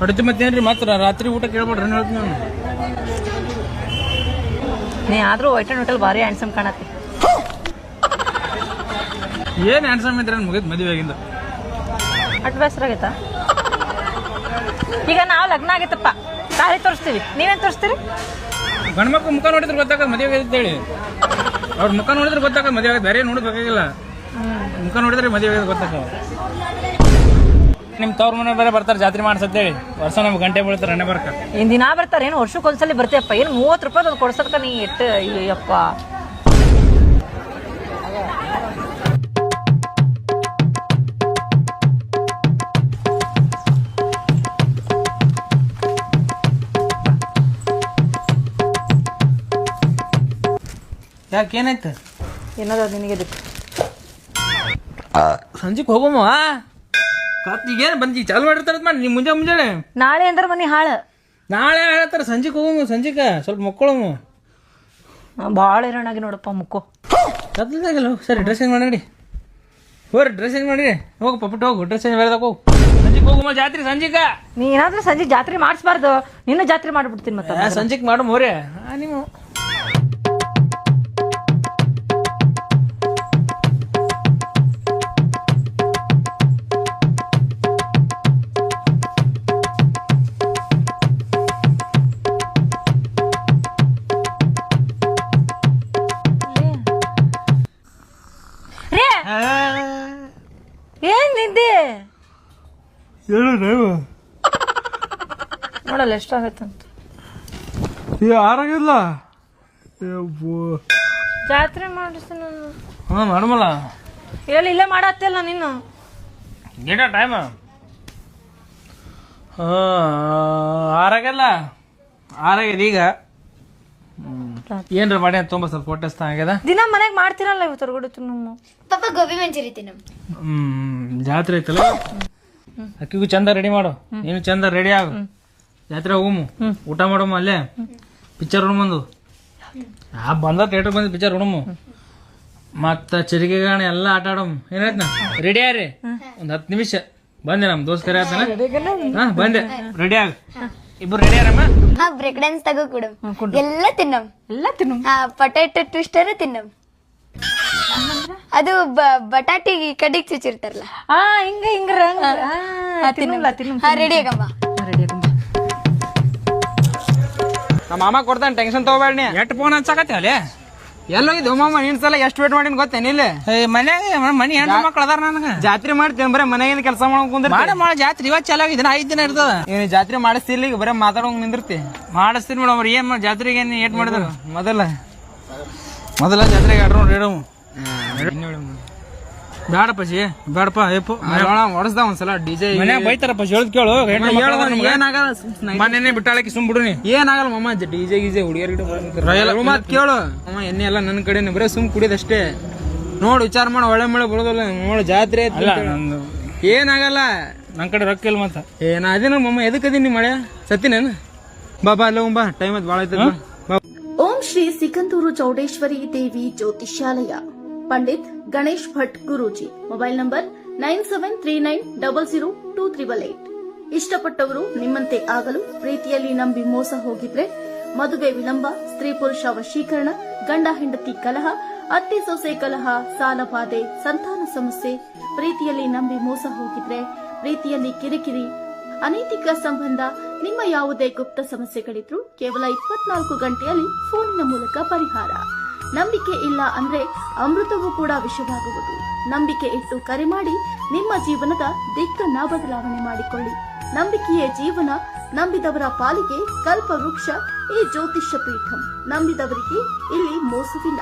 ಹೊಡಿತು ಮತ್ತೇನ್ರಿ? ಮಾತ್ರ ರಾತ್ರಿ ಊಟ ಕೇಳ್ಬೇಡ್ರಿ ಹೇಳ್ತೀನಿ ನಾನು. ನೀ ಆದ್ರೂ ವೈಟ್ ಅಂಡ್ ಹೋಟೆಲ್ ಭಾರಿ ಹ್ಯಾಂಡ್ಸಮ್ ಕಾಣತ್ತೆ. ಏನ್ ಹ್ಯಾಂಡ್ಸಮ್ ಇದ್ರೆ ಮುಗಿದ್ ಮದುವೆ ಆಗಿಂದ? ಅಟ್ ಬೇಸರ ಆಗೈತಾ? ಈಗ ನಾವು ಲಗ್ನ ಆಗೈತಪ್ಪ. ತಾಳಿ ತೋರಿಸ್ತೀವಿ. ನೀವೇನ್ ತೋರಿಸ್ತೀರಿ? ಗಂಡ್ಮಕ್ಳು ಮುಖ ನೋಡಿದ್ರೆ ಗೊತ್ತಾಗ ಮದುವೆ ಆಗೈತೆ ಅಂತೇಳಿ ಅವ್ರ ಮುಖ ನೋಡಿದ್ರೆ ಗೊತ್ತಾಗ ಮದುವೆ ಆಗದ ಬೇರೆ ನೋಡಬೇಕಾಗಿಲ್ಲ ಬೇಕಾಗಿಲ್ಲ. ಮುಖ ನೋಡಿದ್ರೆ ಮದುವೆ ಆಗದ ಗೊತ್ತಾಗ ನಿಮ್ ತವ್ರ ಮನೆ ಬೇರೆ ಬರ್ತಾರೆ ಜಾತ್ರೆ ಮಾಡ್ಸತ್ತೇಳಿ. ವರ್ಷ ನಮ್ಗೆ ಗಂಟೆ ಬೀಳ್ತಾರೆ ಎಣ್ಣೆ ಬರ್ಕ. ಇನ್ ದಿನ ಬರ್ತಾರೆ ಏನು ವರ್ಷಕ್ಕೆ ಒಂದ್ಸಲಿ ಬರ್ತೀಯಪ್ಪ ಏನು ಮೂವತ್ತು ರೂಪಾಯಿ ಅದು ಕೊಡ್ಸದ್ಕ ನೀ ಎಟ್ಟು ಅಯ್ಯಪ್ಪ ಯಾಕೆ ಏನಾಯ್ತು? ಏನದ ನಿನಗೆ ಇದಕ್ಕೆ ಸಂಜೆಗೆ ಹೋಗಮ್ಮ ಕತ್ ಈಗೇನು ಬಂದು ಚಾಲು ಮಾಡಿರ್ತಾರ ಮಾಡಿ ನೀ ಮುಂಜಾನೆ ಮುಂಜಾನೆ. ನಾಳೆ ಅಂದ್ರೆ ಮನಿ ಹಾಳು. ನಾಳೆ ಹೇಳ್ತಾರ ಸಂಜೆಗೆ ಹೋಗು ಸಂಜೆಗೆ ಸ್ವಲ್ಪ ಮಕ್ಕಳಮ್ಮ ಭಾಳ ಇರೋಣಾಗಿ ನೋಡಪ್ಪ ಮುಕ್ಕು. ಕತ್ಲಾಗಿಲ್ಲ ಸರಿ ಡ್ರೆಸ್ ಚೇಂಜ್ ಮಾಡಿ ಹೋರಿ ಡ್ರೆಸ್ ಚೇಂಜ್ ಮಾಡಿರಿ ಹೋಗು ಪಪ್ಪಟ್ಟು ಹೋಗು ಡ್ರೆಸ್ ಚೇಂಜ್ ಬೇರೆ ಹೋಗು. ಸಂಜೆಗೆ ಹೋಗಮ್ಮ ಜಾತ್ರೆ ಸಂಜೆಗೆ. ನೀ ಏನಾದ್ರೂ ಸಂಜೆ ಜಾತ್ರೆ ಮಾಡಿಸ್ಬಾರ್ದು ನಿನ್ನ ಜಾತ್ರೆ ಮಾಡಿಬಿಡ್ತೀನಿ ಮತ್ತೆ. ಸಂಜೆಗೆ ಮಾಡು ಮೋರೆ ನೀವು ಏನ್ ನಿದ್ದೆ? ಹೇಳು ನೀವು ನೋಡಲ್ಲ ಎಷ್ಟಾಗತ್ತಂತ ಏ ಆರಾಗಿಲ್ಲ. ಜಾತ್ರೆ ಮಾಡಿಸ್ತೀನಿ ನಾನು. ಹಾಂ ಮಾಡಮಲ್ಲ. ಹೇಳಿ ಇಲ್ಲೇ ಮಾಡತ್ತಲ್ಲ ನೀನು. ಏಟ ಟೈಮ್ ಆರಾಗಲ್ಲ. ಆರಾಗಿದೆ ಈಗ ಏನ್ರ ಮಾಡಿ ತುಂಬ ಸ್ವಲ್ಪ ಹೊಟ್ಟೆ ಹಸ್ತ ಆಗ್ಯದ ದಿನ ಮನೆಗೆ ಮಾಡ್ತೀರಲ್ಲ ಇವತ್ತು ಹೊರಗಡೆ ತಿನ್ನು ಪಾಪ ಗೋಬಿ ಮಂಚೂರಿ ತಿನ್ನು. ಹ್ಮ್ ಜಾತ್ರೆ ಐತಲ್ಲ? ಅಕ್ಕಿಗೂ ಚಂದ ರೆಡಿ ಮಾಡು. ನೀನು ಚಂದ ರೆಡಿ ಆಗು. ಜಾತ್ರೆ ಹೋಗು ಊಟ ಮಾಡಮ್ಮ ಅಲ್ಲೇ? ಪಿಕ್ಚರ್ ಬಂದು ಆ ಬಂದ ಥಿಯೇಟರ್ ಬಂದು ಪಿಕ್ಚರ್ ನೋಡಮು ಮತ್ತ ಚಿರಿಗೆ ಗಾಣ ಎಲ್ಲ ಆಟ ಆಡಮ್. ಏನಾಯ್ತು ರೆಡಿ ಆರಿ ಒಂದ್ ಹತ್ತು ನಿಮಿಷ. ಬಂದೆ ನಮ್ ದೋಸ್ತ ಕರೆ ಆತನ? ಹಾ ಬಂದೆ. ರೆಡಿ ಆಗ. ಇಬ್ರು ರೆಡಿ ಆರಮ್ಮ ಹಾ ಬ್ರೇಕ್ ಡ್ಯಾನ್ಸ್ ತಗೋ ಕೊಡು. ಎಲ್ಲ ತಿನ್ನಂ ಎಲ್ಲ ತಿನ್ನು ಹಾ ಪೊಟ್ಯಾಟೊ ಟ್ವಿಸ್ಟರ್ ತಿನ್ನಂ ಅದು ಬಟಾಟಿ ಕಡಿಗೆ ಚುಚ್ಚಿರ್ತಾರಲ್ಲ. ಆ ಹಿಂಗ ಹಿಂಗ ತಿನ್ನಲ್ಲ ತಿನ್ನು ಹಾ ರೆಡಿ ಆಗಮ್ಮ. ರೆಡಿ ಆಗಮ್ಮ. ನಮ್ಮ ಮಾಮ ಕೊಡ್ತಾನೆ ಟೆನ್ಷನ್ ತಗೋಬೇಡ ನೀ. ಎಟ್ ಫೋನ್ ಹಚ್ಚಕತ್ತಿ ಅಲ್ಲೇ? ಎಲ್ಲೋಗಿದ್ದು? ಮಾಮ ನಿನ್ ಸಲ ಎಷ್ಟು ವೇಟ್ ಮಾಡಿನ ಗೊತ್ತೇನಿಲ್ಲ ಮನ್ಯಾಗ ಮನಿ ಹೆಣ್ಣು ಮಕ್ಳು ಅದಾರ ನನಗೆ. ಜಾತ್ರೆ ಮಾಡ್ತೀನಿ ಬರೀ ಮನೆಗಿನ ಕೆಲಸ ಮಾಡಕ್ ಕುಂದ್ರ ಮಾಡ ಮಾಡ ಜಾತ್ರೆ ಇವತ್ತು ಚಲಾಗಿದ್ದೀನಿ ಐದು ದಿನ ಇರ್ತದ. ಏನ್ ಜಾತ್ರೆ ಮಾಡಿಸ್ತಿರ್ಲಿ ಈಗ ಬರೀ ಮಾತಾಡೋಂಗ್ ನಿಂದಿರ್ತಿ. ಮಾಡಿಸ್ತೀನಿ ಮೇಡಮ್ ಏನ್ ಮಾಡಿ ಜಾತ್ರೆಗೆ ಏನ್ ಏಟ್ ಮಾಡಿದ್ರು? ಮೊದಲ. ಮೊದಲ ಜಾತ್ರೆಗೆ ಆಡ್ರು ರೇಡಮ್ ಬೇಡಪ್ಪ ಜಿ ಬೇಡಪ್ಪ ಏಪು. ಹೊಡಸ್ದ ಒಂದ್ಸಲ ಡಿಜೆ ಮನ್ಯಾಗ ಬೈತಾರಪ್ಪ ಹೇಳದ್ ಕೇಳು. ಏನಾಗಲ್ಲ ಮೊನ್ನೆನೆ ಬಿಟ್ಟಾಳಕ್ಕೆ ಸುಮ್ ಬಿಡು ನೀ. ಏನಾಗಲ್ಲ ಮಮ್ಮ ಡಿಜೆ ಗೀಜೆ ಹುಡುಗಿಯರ್ ಮಾತ್ ಕೇಳು. ಅಮ್ಮ ಎಣ್ಣೆ ಎಲ್ಲ ನನ್ನ ಕಡೆ ಬರೀ ಸುಮ್ ಕುಡಿದಷ್ಟೇ ನೋಡ್ ವಿಚಾರ ಮಾಡ ಒಳ್ಳೆ ಮಳೆ ಬರೋದಲ್ಲ. ನೋಡು ಜಾತ್ರೆ ಏನಾಗಲ್ಲ. ನನ್ ಕಡೆ ರೊಕ್ಕ ಇಲ್ಲ ಮತ್ತ. ಏನ ಅದೇನ ಮಮ್ಮ ಎದಕ್ ಅದೀನಿ ಮಳೆ? ಸತ್ತಿನೇನು ಬಾ ಬಾ ಅಲ್ಲ ಬಾ. ಟೈಮ್ ಆಯ್ತು ಭಾಳ ಬಾ. Om Shri ಸಿಕಂದೂರು Chowdeshwari Devi ಜ್ಯೋತಿಷ್ಯಾಲಯ. Pandit Ganesh Bhat Guruji. Mobile number nine seven three nine double zero two triple eight. ಇಷ್ಟಪಟ್ಟವರು ನಿಮ್ಮಂತೆ ಆಗಲು ಪ್ರೀತಿಯಲ್ಲಿ ನಂಬಿ ಮೋಸ ಹೋಗಿದ್ರೆ ಮದುವೆ ವಿಳಂಬ, ಸ್ತ್ರೀ ಪುರುಷ ವಶೀಕರಣ, ಗಂಡ ಹೆಂಡತಿ ಕಲಹ, ಅತ್ತೆ ಸೊಸೆ ಕಲಹ, ಸಾಲ ಬಾಧೆ, ಸಂತಾನ ಸಮಸ್ಯೆ, ಪ್ರೀತಿಯಲ್ಲಿ ನಂಬಿ ಮೋಸ ಹೋಗಿದ್ರೆ ಪ್ರೀತಿಯಲ್ಲಿ ಕಿರಿಕಿರಿ, ಅನೈತಿಕ ಸಂಬಂಧ, ನಿಮ್ಮ ಯಾವುದೇ ಗುಪ್ತ ಸಮಸ್ಯೆಗಳಿದ್ರೂ ಕೇವಲ ಇಪ್ಪತ್ನಾಲ್ಕು ಗಂಟೆಯಲ್ಲಿ ಫೋನಿನ ಮೂಲಕ ಪರಿಹಾರ. ನಂಬಿಕೆ ಇಲ್ಲ ಅಂದ್ರೆ ಅಮೃತವೂ ಕೂಡ ವಿಷವಾಗುವುದು. ನಂಬಿಕೆ ಇಟ್ಟು ಕರೆ ಮಾಡಿ ನಿಮ್ಮ ಜೀವನದ ದಿಕ್ಕನ್ನ ಬದಲಾವಣೆ ಮಾಡಿಕೊಳ್ಳಿ. ನಂಬಿಕೆಯೇ ಜೀವನ ನಂಬಿದವರ ಪಾಲಿಗೆ ಕಲ್ಪ ವೃಕ್ಷ ಈ ಜ್ಯೋತಿಷ್ಯ ಪೀಠಂ ನಂಬಿದವರಿಗೆ ಇಲ್ಲಿ ಮೋಸವಿಲ್ಲ.